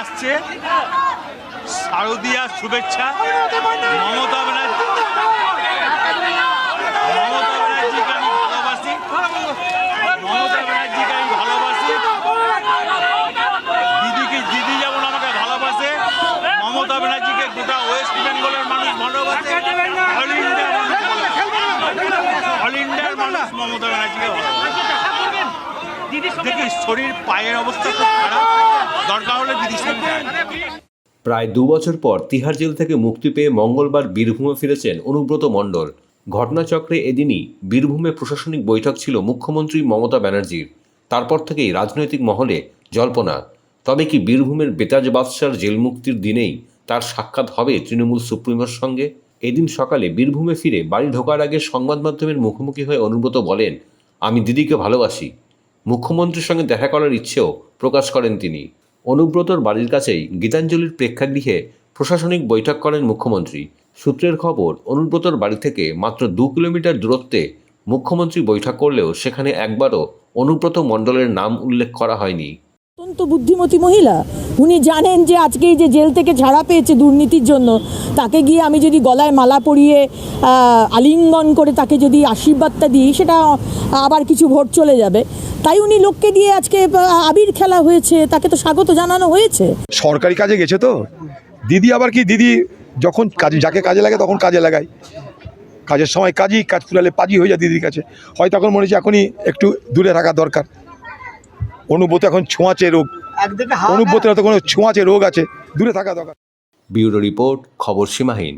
আসছে। শারদীয়া শুভেচ্ছা। মমতা ব্যানার্জি। মমতা ব্যানার্জিকে আমি ভালোবাসি। মমতা ব্যানার্জিকে আমি ভালোবাসি। দিদিকে দিদি যেমন আমাকে ভালোবাসে, মমতা ব্যানার্জিকে গোটা ওয়েস্ট বেঙ্গলের মানুষ ভালোবাসে। অল ইন্ডিয়ার মানুষ অল ইন্ডিয়ার মানুষ মমতা ব্যানার্জিকে ভালোবাসে। দেখি শরীর পায়ের অবস্থা খুব খারাপ। দরকার হলে দিদির সঙ্গে প্রায় দু বছর পর তিহার জেল থেকে মুক্তি পেয়ে মঙ্গলবার বীরভূমে ফিরেছেন অনুব্রত মণ্ডল। ঘটনাচক্রে এদিনই বীরভূমে প্রশাসনিক বৈঠক ছিল মুখ্যমন্ত্রী মমতা ব্যানার্জির। তারপর থেকেই রাজনৈতিক মহলে জল্পনা। তবে কি বীরভূমের বেতাজ বাদশার জেল মুক্তির দিনেই তার সাক্ষাৎ হবে তৃণমূল সুপ্রিমোর সঙ্গে? এদিন সকালে বীরভূমে ফিরে বাড়ি ঢোকার আগে সংবাদ মাধ্যমের মুখোমুখি হয়ে অনুব্রত বলেন আমি দিদিকে ভালোবাসি। মুখ্যমন্ত্রীর সঙ্গে দেখা করার ইচ্ছেও প্রকাশ করেন তিনি। অনুব্রতর বাড়ির কাছেই গীতাঞ্জলির প্রেক্ষাগৃহে প্রশাসনিক বৈঠক করেন মুখ্যমন্ত্রী। সূত্রের খবর, অনুব্রতর বাড়ি থেকে মাত্র দু কিলোমিটার দূরত্বে মুখ্যমন্ত্রী বৈঠক করলেও সেখানে একবারও অনুব্রত মণ্ডলের নাম উল্লেখ করা হয়নি। অত্যন্ত বুদ্ধিমতী মহিলা। উনি জানেন যে আজকে যে জেল থেকে ছাড়া পেয়েছে দুর্নীতির জন্য, তাকে গিয়ে আমি যদি গলায় মালা পরিয়ে আলিঙ্গন করে তাকে যদি আশীর্বাদটা দিই, সেটা আবার কিছু ভোট চলে যাবে। তাই উনি লোককে দিয়ে আজকে আবির খেলা হয়েছে, তাকে তো স্বাগত জানানো হয়েছে। সরকারি কাজে গেছে তো। দিদি আবার কি, দিদি যখন কাজে, যাকে কাজে লাগে তখন কাজে লাগায়। কাজের সময় কাজই কাজ ফুরালে পাজি হয়ে যায় দিদির কাছে। হয়তো এখন মনে হচ্ছে এখনই একটু দূরে থাকা দরকার। অনুব্রত এখন ছোঁয়াচে রোগ। অনুব্রতের তো কোনো ছোঁয়াচে রোগ আছে। দূরে থাকা দরকার। ব্যুরো রিপোর্ট খবর সীমাহীন।